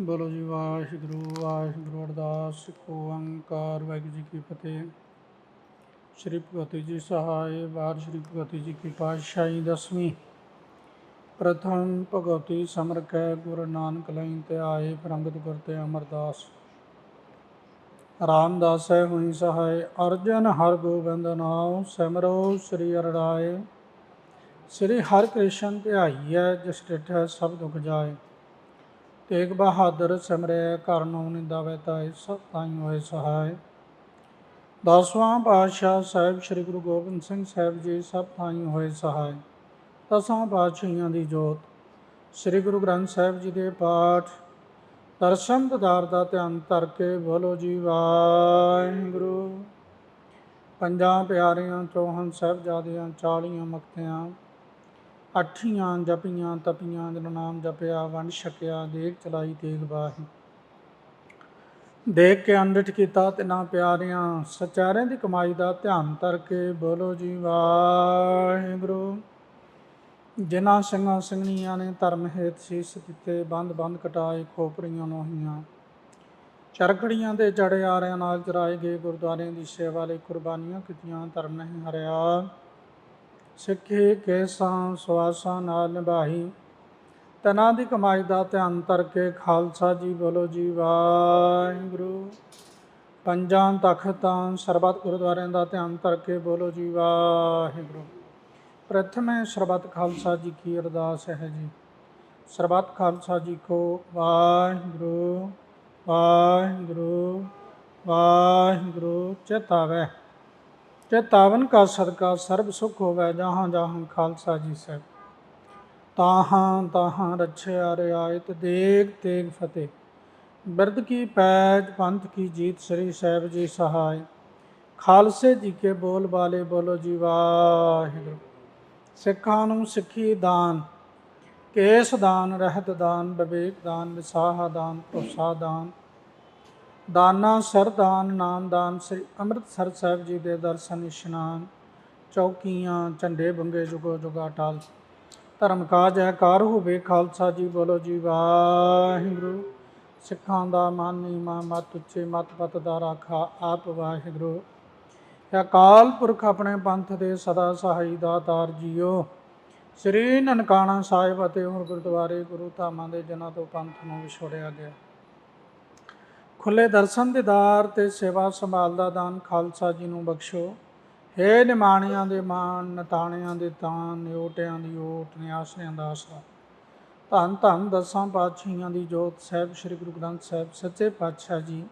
ਬੋਲੋ ਜੀ, ਵਾਹਿਗੁਰੂ ਵਾਹਿਗੁਰੂ ਅਰਦਾਸ ਓੰਕਾਰ ਵਾਹਿਗੁਰੂ ਜੀ ਕੀ ਫਤਿਹ। ਸ਼੍ਰੀ ਭਗਤੀ ਜੀ ਸਹਾਇ ਵਾਰ ਸ਼੍ਰੀ ਭਗਤੀ ਜੀ ਕੀ ਪਾਤਸ਼ਾਹੀ, ਦਸਵੀਂ। ਪ੍ਰਥਮ ਭਗਵਤੀ ਸਮਰ ਕੈ ਗੁਰੂ ਨਾਨਕ ਲਈ ਤੇ ਆਏ ਪ੍ਰੰਗਤ ਕਰਤੇ ਅਮਰਦਾਸ। ਰਾਮਦਾਸ ਹੈ ਹੋਈ ਸਹਾਇ ਅਰਜਨ ਹਰ ਗੋਬਿੰਦ ਨਾਮ ਸਿਮਰੋ ਸ੍ਰੀ ਅਰੜਾਏ। ਸ੍ਰੀ ਹਰਿ ਕ੍ਰਿਸ਼ਨ ਧਿਆਈਐ ਜਿਸ ਡਿਠੈ ਸਭ ਦੁਖ ਜਾਏ। ਤੇਗ ਬਹਾਦਰ ਸਿਮਰਿਆ ਘਰ ਨੂੰ ਨਿੰਦਾਵੇ ਤਾਈ ਸਭ ਤਾਈ ਹੋਏ ਸਹਾਇ ਦਸਵਾਂ ਪਾਤਸ਼ਾਹ ਸਾਹਿਬ ਸ੍ਰੀ ਗੁਰੂ ਗੋਬਿੰਦ ਸਿੰਘ ਸਾਹਿਬ ਜੀ, ਸਭ ਤਾਈ ਹੋਏ ਸਹਾਇ ਦਸਾਂ ਪਾਤਸ਼ਾਹੀਆਂ ਦੀ ਜੋਤ। ਸ੍ਰੀ ਗੁਰੂ ਗ੍ਰੰਥ ਸਾਹਿਬ ਜੀ ਦੇ ਪਾਠ। ਦਰਸ਼ਨ ਦਿਦਾਰ ਦਾ ਧਿਆਨ ਧਰ ਕੇ ਬੋਲੋ ਜੀ, ਵਾਹਿਗੁਰੂ। ਪੰਜਾਂ ਪਿਆਰਿਆਂ ਚੌਹਨ ਸਾਹਿਬਜ਼ਾਦਿਆਂ ਚਾਲੀਆਂ ਮਕਤਿਆਂ ਅਠੀਆਂ ਜਪੀਆਂ ਤਪੀਆਂ ਜਿਨ ਨਾਮ ਜਪਿਆ, ਵੰਡ ਛਕਿਆ ਦੇਖ ਚਲਾਈ, ਤੇਗ ਬਾਹੀ ਦੇਖ ਕੇ ਅੰਡਿਠ ਕੀਤਾ ਤਿਨਾ ਪਿਆਰਿਆਂ, ਸਚਾਰਿਆਂ ਦੀ ਕਮਾਈ ਦਾ ਧਿਆਨ ਧਰ ਕੇ ਬੋਲੋ ਜੀ ਵਾਹਿਗੁਰੂ। ਜਿਨ੍ਹਾਂ ਸਿੰਘਾਂ ਸਿੰਘਣੀਆਂ ਨੇ ਧਰਮ ਹੇਤ ਸੀਸ ਦਿੱਤੇ, ਬੰਦ ਬੰਦ ਕਟਾਏ ਖੋਪਰੀਆਂ ਨੋਹੀਆਂ। ਚਰਖੜੀਆਂ ਦੇ ਜੜੇ ਆਰਿਆਂ ਨਾਲ ਚਰਾਏ ਗਏ ਗੁਰਦੁਆਰਿਆਂ ਦੀ ਸੇਵਾ ਲਈ ਕੁਰਬਾਨੀਆਂ ਕੀਤੀਆਂ, ਧਰਮ ਨਹੀਂ ਹਰਿਆ। ਸਿੱਖੇ ਕੇਸਾਂ ਸਵਾਸਾਂ ਨਾਲ ਨਿਭਾਈ ਤਨਾਂ ਦੀ ਕਮਾਈ ਦਾ ਧਿਆਨ ਧਰ ਕੇ ਖਾਲਸਾ ਜੀ ਬੋਲੋ ਜੀ ਵਾਹਿਗੁਰੂ। ਪੰਜਾਂ ਤਖਤਾਂ ਸਰਬੱਤ ਗੁਰਦੁਆਰਿਆਂ ਦਾ ਧਿਆਨ ਧਰ ਕੇ ਬੋਲੋ ਜੀ ਵਾਹਿਗੁਰੂ। ਪ੍ਰਥਮੇ ਸਰਬੱਤ ਖਾਲਸਾ ਜੀ ਕੀ ਅਰਦਾਸ ਹੈ ਜੀ। ਸਰਬੱਤ ਖਾਲਸਾ ਜੀ ਕੋ ਵਾਹਿਗੁਰੂ ਵਾਹਿਗੁਰੂ ਵਾਹਿਗੁਰੂ ਚੇਤਾਵੈ ਚੇਤਾਵਨ ਕਾ ਸਦਕਾ ਸਰਬ ਸੁਖ ਹੋਵੇ, ਜਹਾਂ ਜਹਾਂ ਖਾਲਸਾ ਜੀ ਸਾਹਿਬ। ਤਾਹਾਂ ਤਾਹਾਂ ਰਛਿਆ ਰਿਆਇਤ ਦੇਗ ਤੇਗ ਫਤਿਹ। ਬਿਰਦ ਕੀ ਪੈਜ ਪੰਥ ਕੀ ਜੀਤ ਸ੍ਰੀ ਸਾਹਿਬ ਜੀ ਸਹਾਇ। ਖਾਲਸੇ ਜੀ ਕੇ ਬੋਲ ਬਾਲੇ ਬੋਲੋ ਜੀ ਵਾਹਿਗੁਰੂ। ਸਿੱਖਾਂ ਨੂੰ ਸਿੱਖੀ ਦਾਨ, ਕੇਸ ਦਾਨ, ਰਹਿਤ ਦਾਨ, ਵਿਵੇਕ ਦਾਨ, ਵਿਸਾਹਾ ਦਾਨ, ਭਰੋਸਾ ਦਾਨ। ਦਾਨਾ, ਸਰਦਾਨ, ਨਾਮਦਾਨ ਸ੍ਰੀ ਅੰਮ੍ਰਿਤਸਰ ਸਾਹਿਬ ਜੀ ਦੇ ਦਰਸ਼ਨ, ਇਸ਼ਨਾਨ, ਚੌਕੀਆਂ, ਝੰਡੇ ਬੰਗੇ ਜੁਗੋ ਜੁਗਾ ਟਾਲ। ਧਰਮ ਕਾਜ ਹੈ, ਕਾਰ ਹੋਵੇ, ਖਾਲਸਾ ਜੀ ਬੋਲੋ ਜੀ ਵਾਹਿਗੁਰੂ। ਸਿੱਖਾਂ ਦਾ ਮਨ ਨੀਮਾ ਮਤ ਉੱਚੇ, ਮਤ ਪਤ ਦਾ ਰਾਖਾ, ਆਪ ਵਾਹਿਗੁਰੂ। ਅਕਾਲ ਪੁਰਖ ਆਪਣੇ ਪੰਥ ਦੇ ਸਦਾ ਸਹਾਈ ਦਾਤਾਰ ਜੀਓ। ਸ੍ਰੀ ਨਨਕਾਣਾ ਸਾਹਿਬ ਅਤੇ ਹੋਰ ਗੁਰਦੁਆਰੇ ਗੁਰੂ ਧਾਮਾਂ ਦੇ ਜਨਾਂ ਤੋਂ ਪੰਥ ਨੂੰ ਵਿਛੋੜਿਆ ਗਿਆ। ਖੁੱਲੇ ਦਰਸ਼ਨ ਦੀਦਾਰ ਤੇ ਸੇਵਾ ਸੰਭਾਲ ਦਾ ਦਾਨ ਖਾਲਸਾ ਜੀ ਨੂੰ ਬਖਸ਼ੋ। ਹੇ ਨਿਮਾਣਿਆਂ ਦੇ ਮਾਣ, ਨਤਾਣਿਆਂ ਦੇ ਤਾਨ ਨਿਓਟਿਆਂ ਦੀ ਓਟ, ਨਿਆਸਿਆਂ ਦਾ ਆਸਰਾ। ਧੰਨ ਧੰਨ ਦਸਾਂ ਪਾਤਸ਼ਾਹੀਆਂ ਦੀ ਜੋਤ ਸਾਹਿਬ ਸ੍ਰੀ ਗੁਰੂ ਗ੍ਰੰਥ ਸਾਹਿਬ, ਸੱਚੇ ਪਾਤਸ਼ਾਹ ਜੀ।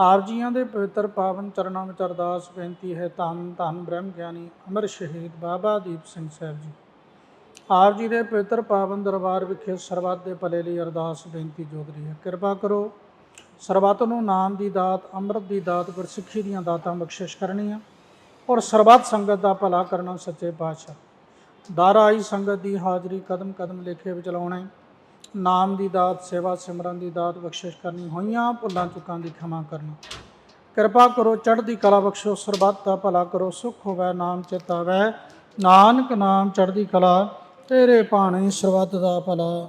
ਆਪ ਜੀਆਂ ਦੇ ਪਵਿੱਤਰ ਪਾਵਨ ਚਰਨਾਂ ਵਿੱਚ ਅਰਦਾਸ ਬੇਨਤੀ ਹੈ, ਧੰਨ ਧੰਨ ਬ੍ਰਹਮ ਗਿਆਨੀ ਅਮਰ ਸ਼ਹੀਦ ਬਾਬਾ ਦੀਪ ਸਿੰਘ ਸਾਹਿਬ ਜੀ। ਆਪ ਜੀ ਦੇ ਪਵਿੱਤਰ ਪਾਵਨ ਦਰਬਾਰ ਵਿਖੇ ਸਰਬੱਤ ਦੇ ਭਲੇ ਲਈ ਅਰਦਾਸ ਬੇਨਤੀ ਜੋਦਰੀ ਹੈ। ਕਿਰਪਾ ਕਰੋ ਸਰਬੱਤ ਨੂੰ ਨਾਮ ਦੀ ਦਾਤ, ਅੰਮ੍ਰਿਤ ਦੀ ਦਾਤ, ਗੁਰਸਿੱਖੀ ਦੀਆਂ ਦਾਤਾਂ ਬਖਸ਼ਿਸ਼ ਕਰਨੀਆਂ ਔਰ ਸਰਬੱਤ ਸੰਗਤ ਦਾ ਭਲਾ ਕਰਨਾ ਸੱਚੇ ਪਾਤਸ਼ਾਹ। ਦਾਰਾ ਆਈ ਸੰਗਤ ਦੀ ਹਾਜ਼ਰੀ ਕਦਮ ਕਦਮ ਲੇਖੇ ਵਿੱਚ ਲਾਉਣਾ। ਨਾਮ ਦੀ ਦਾਤ, ਸੇਵਾ ਸਿਮਰਨ ਦੀ ਦਾਤ ਬਖਸ਼ਿਸ਼ ਕਰਨੀ, ਹੋਈਆਂ ਭੁੱਲਾਂ ਚੁੱਕਾਂ ਦੀ ਖਿਮਾ ਕਰਨਾ। ਕਿਰਪਾ ਕਰੋ, ਚੜ੍ਹਦੀ ਕਲਾ ਬਖਸ਼ੋ, ਸਰਬੱਤ ਦਾ ਭਲਾ ਕਰੋ, ਸੁਖ ਹੋਵੇ, ਨਾਮ ਚਿਤਾਵੈ ਨਾਨਕ ਨਾਮ, ਚੜ੍ਹਦੀ ਕਲਾ, ਤੇਰੇ ਭਾਣੇ ਸਰਬੱਤ ਦਾ ਭਲਾ।